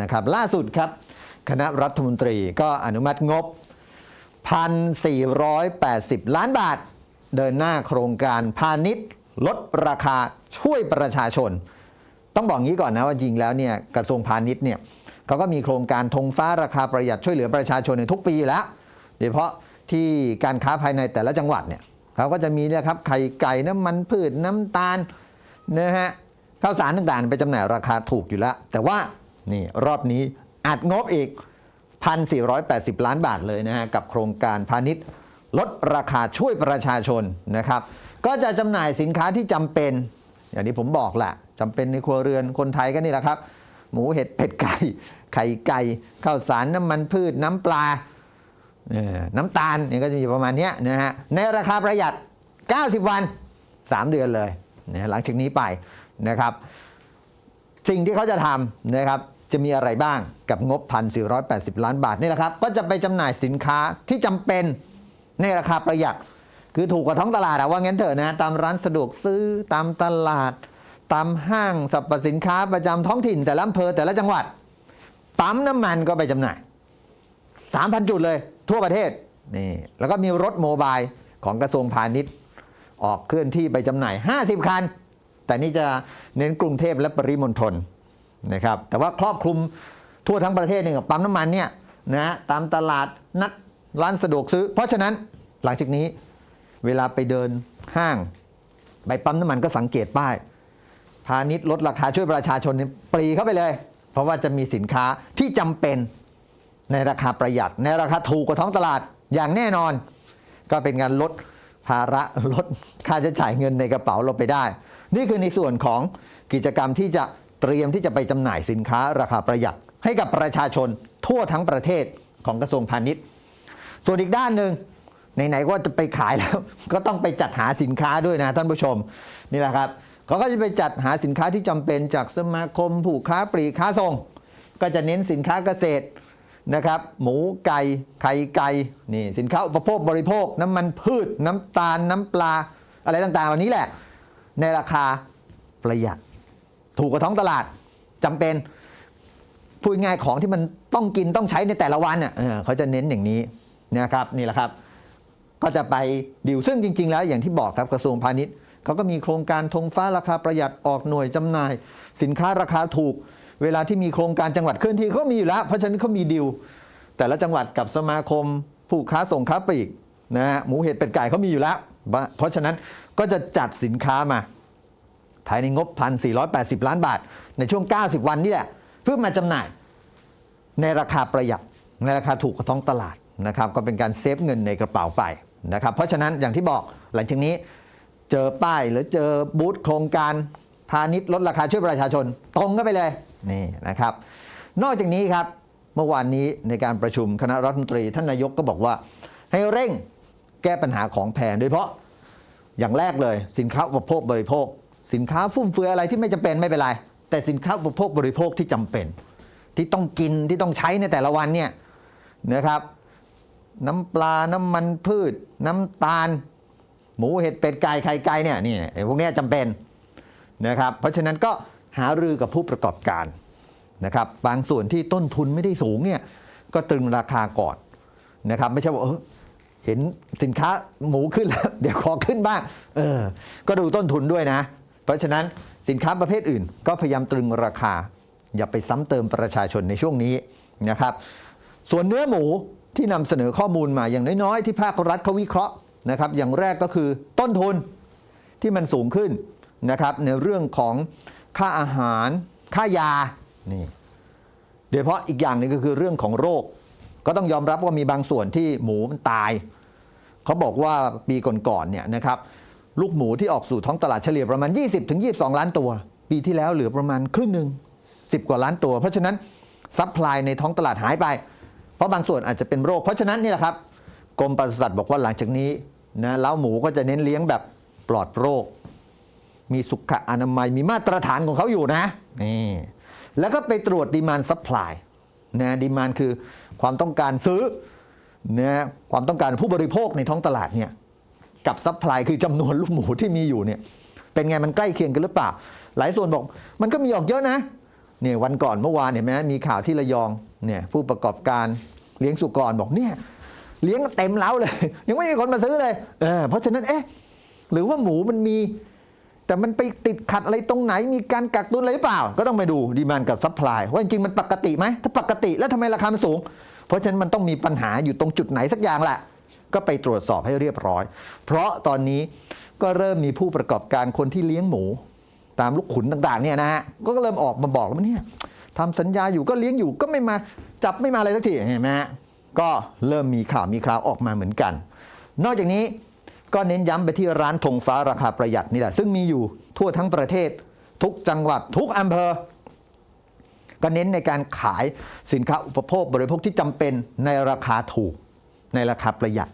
นะครับล่าสุดครับ คณะรัฐมนตรีก็อนุมัติงบ 1,480 ล้านบาท เดินหน้าโครงการพาณิชย์ลดราคาช่วยประชาชน ต้องบอกงี้ก่อนนะว่าจริงแล้วเนี่ยกระทรวงพาณิชย์เนี่ยเขาก็มีโครงการธงฟ้าราคาประหยัดช่วยเหลือประชาชนในทุกปีอยู่แล้วโดยเฉพาะที่การค้าภายในแต่ละจังหวัดเนี่ยเขาก็จะมีนี่ยครับไข่ไก่น้ำมันพืชน้ำตาลนะฮะข้าวสารต่างๆ ไปจำหน่ายราคาถูกอยู่แล้ว แต่ว่า นี่รอบนี้อัดงบอีก 1,480 ล้านบาทเลยนะฮะ กับโครงการพาณิชย์ลดราคาช่วยประชาชนนะครับ ก็จะจำหน่ายสินค้าที่จำเป็น อย่างที่ผมบอกแหละจำเป็นในครัวเรือนคนไทยก็นี่แหละครับ หมูเห็ดเป็ดไก่ ไข่ไก่ข้าวสารน้ำมันพืชน้ำปลาเอ่อน้ำตาลเนี่ยก็จะมีประมาณนี้นะฮะ ในราคาประหยัด 90 วัน 3 เดือนเลยนะหลังจากนี้ไปนะครับ สิ่งที่เขาจะทำนะครับ จะมีอะไรบ้างกับงบ 1,480 ล้านบาทนี่แหละครับ ก็จะไปจำหน่ายสินค้าที่จำเป็นในราคาประหยัด คือถูกกว่าท้องตลาดอะว่างั้นเถอะนะ ตามร้านสะดวกซื้อตามตลาด ตามห้างสรรพสินค้าประจำท้องถิ่น แต่ละอำเภอแต่ละจังหวัดปั๊มน้ำมันก็ไปจำหน่าย 3,000 จุดเลยทั่วประเทศนี่แล้วก็มีรถโมบายของกระทรวงพาณิชย์ ออกเคลื่อนที่ไปจำหน่าย 50 คัน แต่นี่จะเน้นกรุงเทพและปริมณฑล นะครับแต่ว่าครอบคลุมทั่วทั้งประเทศเนี่ยกับปั๊มน้ำมันเนี่ยนะตามตลาดนัดร้านสะดวกซื้อ เพราะฉะนั้นหลังจากนี้เวลาไปเดินห้างไปปั๊มน้ำมันก็สังเกตป้าย พาณิชย์ลดราคาช่วยประชาชนปรีเข้าไปเลย เพราะว่าจะมีสินค้าที่จำเป็นในราคาประหยัด ในราคาถูกกว่าท้องตลาดอย่างแน่นอน ก็เป็นการลดภาระลดค่าใช้จ่ายเงินในกระเป๋าเราไปได้ นี่คือในส่วนของกิจกรรมที่จะ เตรียมที่จะไปจำหน่ายสินค้าราคาประหยัด ให้กับประชาชนทั่วทั้งประเทศของกระทรวงพาณิชย์ ส่วนอีกด้านหนึ่งไหนๆก็จะไปขายแล้ว ก็ต้องไปจัดหาสินค้าด้วยนะท่านผู้ชมนี่แหละครับเขาก็จะไปจัดหาสินค้าที่จำเป็นจากสมาคมผู้ค้าปลีกค้าส่ง ก็จะเน้นสินค้าเกษตรนะครับ หมูไก่ไข่ไก่นี่สินค้าอุปโภคบริโภค น้ำมันพืช น้ำตาล น้ำปลา อะไรต่างๆเหล่านี้แหละ ในราคาประหยัด ถูกกว่าท้องตลาดจำเป็นพูดง่ายของที่มันต้องกินต้องใช้ในแต่ละวันเน่ยเขาจะเน้นอย่างนี้นะครับนี่แหละครับ ก็จะไปดิวซึ่งจริง ๆ แล้วอย่างที่บอกครับกระทรวงพาณิชย์เขาก็มีโครงการธงฟ้าราคาประหยัดออกหน่วยจำหน่าย สินค้าราคาถูก เวลาที่มีโครงการจังหวัดเคลื่อนที่เขามีอยู่แล้ว เพราะฉะนั้นเขามีดิวแต่ละจังหวัดกับสมาคม ผู้ค้าส่งค้าปลีกนะฮะหมูเห็ดเป็ดไก่เขามีอยู่แล้ว เพราะฉะนั้นก็จะจัดสินค้ามา ภายในงบ 1,480 ล้านบาท ในช่วง 90 วันนี่แหละ เพื่อมาจำหน่ายในราคาประหยัดในราคาถูกกว่าท้องตลาดนะครับก็เป็นการเซฟเงินในกระเป๋าไปนะครับเพราะฉะนั้นอย่างที่บอกหลังจากนี้เจอป้ายหรือเจอบูธโครงการพาณิชย์ลดราคาช่วยประชาชน ตรงก็ไปเลยนี่นะครับ นอกจากนี้ครับเมื่อวานนี้ในการประชุมคณะรัฐมนตรีท่านนายกก็บอกว่า ให้เร่งแก้ปัญหาของแพงโดยเฉพาะอย่างแรกเลยสินค้าอุปโภคบริโภค สินค้าฟุ่มเฟือยอะไรที่ไม่จำเป็นไม่เป็นไร แต่สินค้าอุปโภคบริโภคที่จำเป็น ที่ต้องกินที่ต้องใช้ในแต่ละวันเนี่ยนะครับ น้ำปลาน้ำมันพืช น้ำตาล หมูเห็ดเป็ดไก่ไข่ไก่เนี่ยนี่ไอ้พวกนี้จำเป็นนะครับ เพราะฉะนั้นก็หารือกับผู้ประกอบการนะครับบางส่วนที่ต้นทุนไม่ได้สูงเนี่ยก็ตรึงราคาก่อนนะครับ ไม่ใช่ว่าเออเห็นสินค้าหมูขึ้นแล้ว เดี๋ยวขอขึ้นบ้างเออ ก็ดูต้นทุนด้วยนะ เพราะฉะนั้นสินค้าประเภทอื่น ก็พยายามตรึงราคา อย่าไปซ้ำเติมประชาชนในช่วงนี้นะครับ ส่วนเนื้อหมูที่นำเสนอข้อมูลมาอย่างน้อยๆ ที่ภาครัฐเขาวิเคราะห์นะครับ อย่างแรกก็คือต้นทุนที่มันสูงขึ้นนะครับ ในเรื่องของค่าอาหาร ค่ายานี่โดยเฉพาะอีกอย่างนึงก็คือเรื่องของโรค ก็ต้องยอมรับว่ามีบางส่วนที่หมูมันตาย เขาบอกว่าปีก่อนๆเนี่ยนะครับ ลูกหมูที่ออกสู่ท้องตลาดเฉลี่ยประมาณ 20-22 ล้านตัว ปีที่แล้วเหลือประมาณครึ่งหนึ่ง10 กว่าล้านตัว เพราะฉะนั้นซัพพลายในท้องตลาดหายไป เพราะบางส่วนอาจจะเป็นโรค เพราะฉะนั้นนี่แหละครับกรมปศุสัตว์บอกว่าหลังจากนี้นะเล้าหมูก็จะเน้นเลี้ยงแบบปลอดโรค มีสุขอนามัยมีมาตรฐานของเขาอยู่นะนี่แล้วก็ไปตรวจดีมานซัพพลายนะดีมานคือความต้องการซื้อนะความต้องการผู้บริโภคในท้องตลาดเนี่ย กับซัพพลายคือจำนวนลูกหมูที่มีอยู่เนี่ย เป็นไงมันใกล้เคียงกันหรือเปล่า หลายส่วนบอก มันก็มีออกเยอะนะเนี่ยวันก่อนเมื่อวานเห็นไหมมีข่าวที่ระยองเนี่ยผู้ประกอบการเลี้ยงสุกรบอกเนี่ยเลี้ยงเต็มเล้าเลย ยังไม่มีคนมาซื้อเลยเออเพราะฉะนั้นเอ๊ะหรือว่าหมูมันมี แต่มันไปติดขัดอะไรตรงไหนมีการกักตุนอะไรหรือเปล่า ก็ต้องไปดูดีมานกับซัพพลายว่าจริงมันปกติไหมถ้าปกติแล้วทำไมราคามันสูง เพราะฉะนั้นมันต้องมีปัญหาอยู่ตรงจุดไหนสักอย่างแหละ ก็ไปตรวจสอบให้เรียบร้อย เพราะตอนนี้ก็เริ่มมีผู้ประกอบการคนที่เลี้ยงหมู ตามลูกขุนต่างๆเนี่ยนะฮะก็เริ่มออกมาบอกแล้วว่าเนี่ยทำสัญญาอยู่ก็เลี้ยงอยู่ก็ไม่มาจับไม่มาอะไรสักทีเห็นไหมฮะก็เริ่มมีข่าวมีคราวออกมาเหมือนกัน นอกจากนี้ก็เน้นย้ำไปที่ร้านธงฟ้าราคาประหยัดนี่แหละ ซึ่งมีอยู่ทั่วทั้งประเทศทุกจังหวัดทุกอำเภอ ก็เน้นในการขายสินค้าอุปโภคบริโภคที่จำเป็นในราคาถูก ในราคาประหยัด